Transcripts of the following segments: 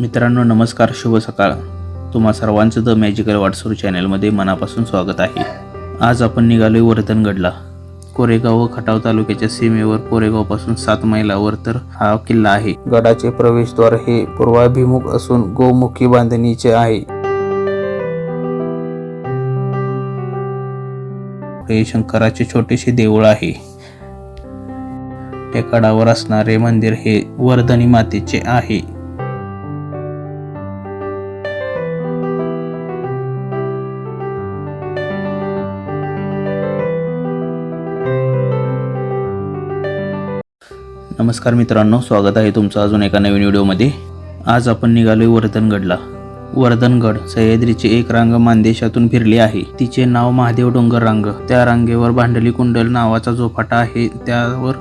मित्रांनो नमस्कार शुभ सकाळ. तुम्हा सर्वांचं द मॅजिकल वाटसूर चॅनलमध्ये मनापासून स्वागत आहे. आज आपण निघालोय वर्धनगडला कोरेगाव व खटाव तालुक्याच्या सीमेवर कोरेगावपासून सात मैलावर तर हा किल्ला आहे. गडाचे प्रवेशद्वार हे पूर्वाभिमुख असून गोमुखी बांधणीचे आहे. हे शंकराचे छोटेसे देऊळ आहे. टेकाडावर असणारे मंदिर हे वर्धनी मातेचे आहे. नमस्कार मित्रांनो स्वागत आहे तुमचं अजून एका नवीन व्हिडिओमध्ये. आज आपण निघालोय वर्धनगडला. वर्धनगड सह्याद्रीची एक रांग मानदेशातून फिरली आहे. तिचे नाव महादेव डोंगर रांग. त्या रांगेवर भांडली कुंडल नावाचा जो फाटा आहे. त्यावर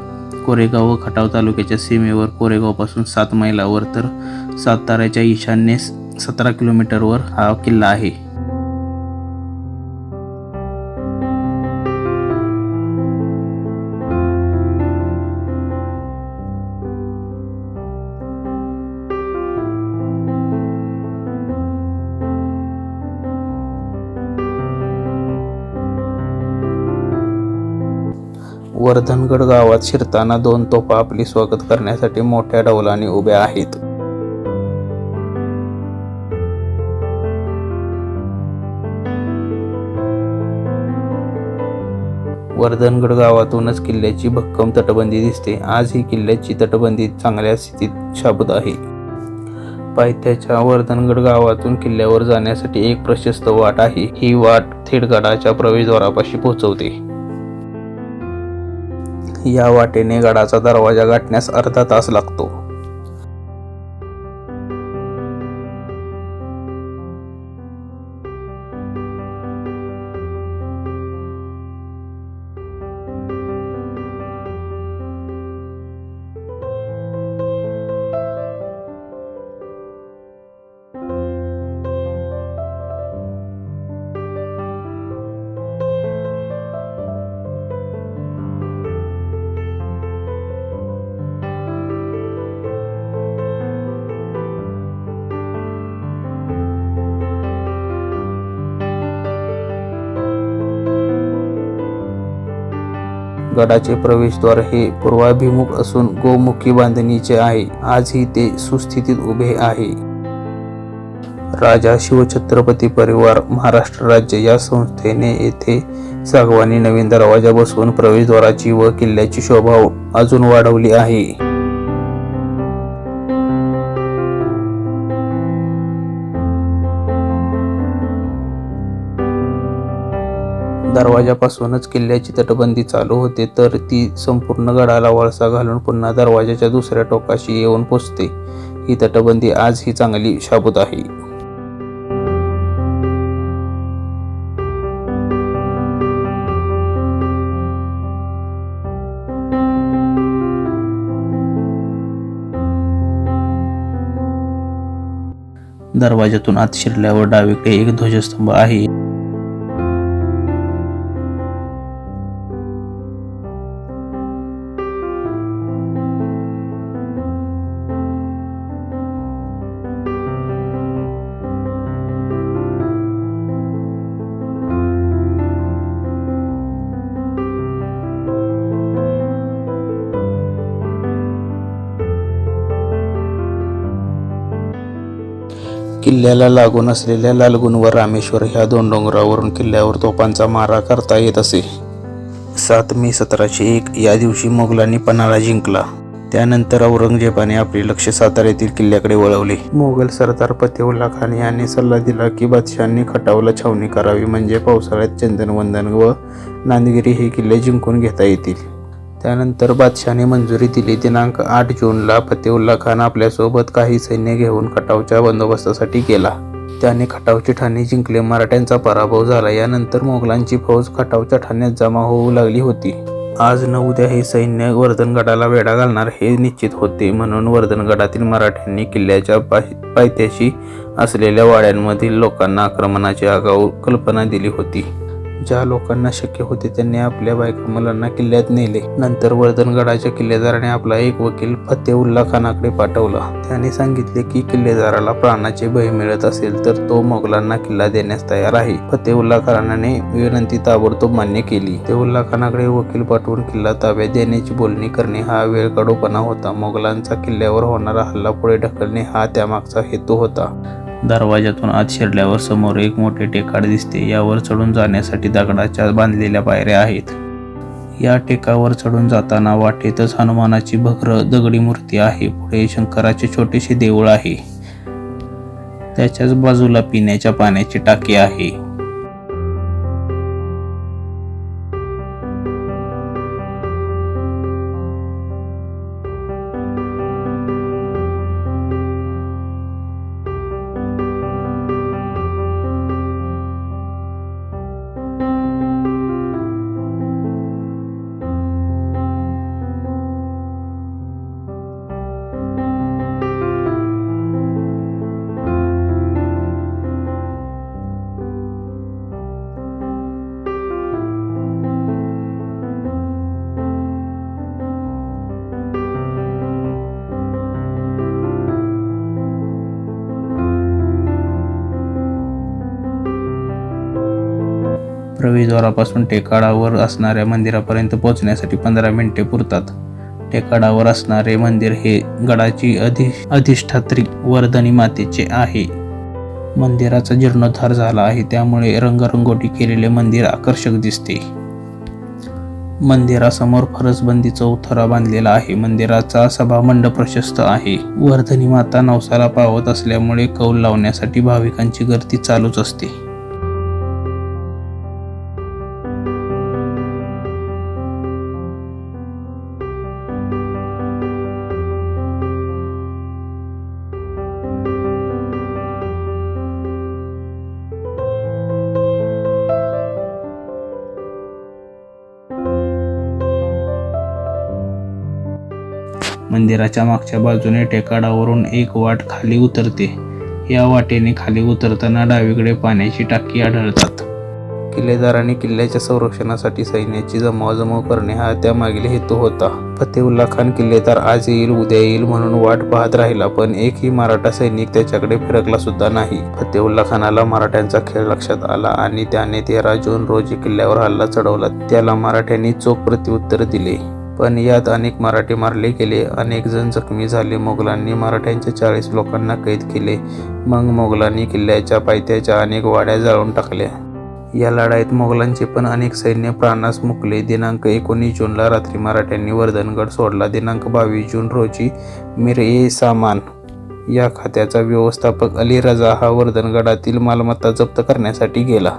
कोरेगाव व खटाव तालुक्याच्या सीमेवर कोरेगावपासून सात मैलावर तर साताऱ्याच्या ईशान्येस सतरा किलोमीटरवर हा किल्ला आहे. वर्धनगड गावात शिरताना दोन तोफा आपले स्वागत करण्यासाठी मोठ्या डौलाने उभ्या आहेत. वर्धनगड गावातूनच किल्ल्याची भक्कम तटबंदी दिसते. आज ही किल्ल्याची तटबंदी चांगल्या स्थितीत शाबूत आहे. पायथ्याच्या वर्धनगड गावातून किल्ल्यावर जाण्यासाठी एक प्रशस्त वाट आहे. ही वाट थेट गडाच्या प्रवेशद्वारापाशी पोहोचवते. या वाटेने गडाचा दरवाजा गाठण्यास अर्धा तास लागतो. गडाचे प्रवेशद्वार हे पूर्वाभिमुख असून गोमुखी बांधणीचे आहे. आजही ते सुस्थितीत उभे आहे. राजा शिवछत्रपती परिवार महाराष्ट्र राज्य या संस्थेने येथे सागवानी नवीन दरवाजा बसवून प्रवेशद्वाराची व किल्ल्याची शोभा अजून वाढवली आहे. दरवाजापासूनच किल्ल्याची तटबंदी चालू होते तर ती संपूर्ण गडाला वळसा घालून पुन्हा दरवाजाच्या दुसऱ्या टोकाशी येऊन पोचते. ही तटबंदी आज ही चांगली शाबूत आहे. दरवाजातून आत शिरल्यावर डावीकडे एक ध्वजस्तंभ आहे. किल्ल्याला लागून असलेल्या लालगुण व रामेश्वर ह्या दोन डोंगरावरून किल्ल्यावर तोफांचा मारा करता येत असे. सात मे सतराशे एक या दिवशी मोगलांनी पन्हाळा जिंकला. त्यानंतर औरंगजेबाने आपले लक्ष साताऱ्यातील किल्ल्याकडे वळवले. मोगल सरदार फतेउल्ला खान यांनी सल्ला दिला की बादशांनी खटावला छावणी करावी म्हणजे पावसाळ्यात चंदनवंदन व नांदगिरी हे किल्ले जिंकून घेता येतील. त्यानंतर बादशाने मंजुरी दिली. दिनांक आठ जूनला फतेउल्ला खान आपल्यासोबत काही सैन्य घेऊन खटावच्या बंदोबस्तासाठी गेला. त्याने खटावचे ठाणे जिंकले. मराठ्यांचा पराभव झाला. यानंतर मोगलांची फौज खटावच्या ठाण्यात जमा होऊ लागली होती. आज न उद्या हे सैन्य वर्धनगडाला वेढा घालणार हे निश्चित होते म्हणून वर्धनगडातील मराठ्यांनी किल्ल्याच्या पाय- पायथ्याशी असलेल्या वाड्यांमधील लोकांना आक्रमणाची आगाऊ कल्पना दिली होती. ज्या लोकांना शक्य होते त्यांनी आपल्या बायका मुलांना किल्ल्यात नेले. नंतर वर्धनगडाच्या किल्लेदाराने आपला एक वकील फतेउल्ला खानाकडे पाठवला. त्याने सांगितले की किल्लेदाराला प्राणाचे भय मिळत असेल तर तो मोगलांना किल्ला देण्यास तयार आहे. फतेउल्ला खानाने विनंती ताबडतोब मान्य केली. फतेउल्ला खानाकडे वकील पाठवून किल्ला ताब्यात देण्याची बोलणी करणे हा वेळकाडोपणा होता. मोगलांचा किल्ल्यावर होणारा हल्ला पुढे ढकलणे हा त्यामागचा हेतू होता. दरवाजातून आत शिरल्यावर समोर एक मोठे टेकाड दिसते. यावर चढून जाण्यासाठी दगडाच्या बांधलेल्या पायऱ्या आहेत. या टेकावर चढून जाताना वाटेतच हनुमानाची भग्र दगडी मूर्ती आहे. पुढे शंकराचे छोटेसे देऊळ आहे. त्याच्याच बाजूला पिण्याच्या पाण्याची टाकी आहे. विद्वारापासून टेकाडावर असणाऱ्या मंदिरापर्यंत पोहोचण्यासाठी पंधरा मिनिटे पुरतात. टेकाडावर असणारे मंदिर हे गडाची अधि अधिष्ठात्री वर्धनी मातेचे आहे. मंदिराचा जीर्णोद्धार झाला आहे त्यामुळे रंगरंगोटी केलेले मंदिर आकर्षक दिसते. मंदिरासमोर फरसबंदी चौथरा बांधलेला आहे. मंदिराचा सभामंडप प्रशस्त आहे. वर्धनी माता नवसाला पावत असल्यामुळे कौल लावण्यासाठी भाविकांची गर्दी चालूच असते. मंदिराच्या मागच्या बाजूने टेकाडावरून एक वाट खाली उतरते. या वाटेने खाली उतरताना डावीकडे पाण्याची टाकी आढळतात. किल्लेदारांनी किल्ल्याच्या संरक्षणासाठी सैन्याची जमवाजमव करणे हा त्यामागील हेतू होता. फतेउल्ला खान किल्लेदार आज येईल उद्या येईल म्हणून वाट पाहत राहिला पण एकही मराठा सैनिक त्याच्याकडे फिरकला सुद्धा नाही. फतेउल्ला खानाला मराठ्यांचा खेळ लक्षात आला आणि त्याने तेरा जून रोजी किल्ल्यावर हल्ला चढवला. त्याला मराठ्यांनी चोख प्रत्युत्तर दिले. पण यात अनेक मराठे मारले गेले. अनेक जण जखमी झाले. मोगलांनी मराठ्यांच्या चाळीस लोकांना कैद केले. मग मोगलांनी किल्ल्याच्या पायथ्याच्या अनेक वाड्या जाळून टाकल्या. या लढाईत मोगलांचे पण अनेक सैन्य प्राणास मुकले. दिनांक एकोणीस जूनला रात्री मराठ्यांनी वर्धनगड सोडला. दिनांक बावीस जून रोजी मिर ए सामान या खात्याचा व्यवस्थापक अली रजा हा वर्धनगडातील मालमत्ता जप्त करण्यासाठी गेला.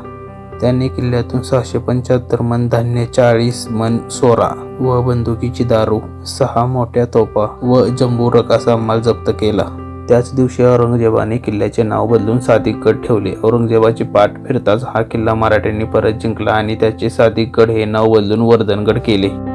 त्यांनी किल्ल्यातून सहाशे पंच्याहत्तर मन धान्य चाळीस मन सोरा व बंदुकीची दारू सहा मोठ्या तोफा व जंबूरक असा माल जप्त केला. त्याच दिवशी औरंगजेबाने किल्ल्याचे नाव बदलून सादिकगड ठेवले. औरंगजेबाची पाठ फिरताच हा किल्ला मराठ्यांनी परत जिंकला आणि त्याचे सादिकगड हे नाव बदलून वर्धनगड केले.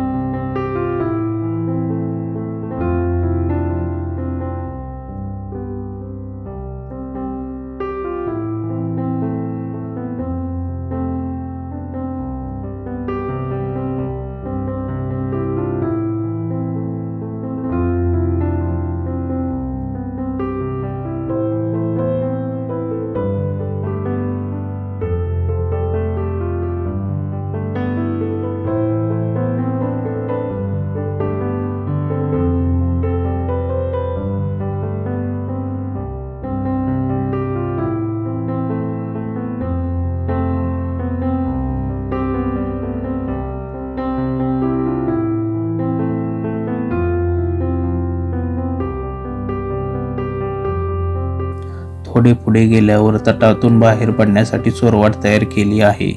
थोडे पुढे गेल्यावर तटातून बाहेर पडण्यासाठी चोरवाट तयार केली आहे.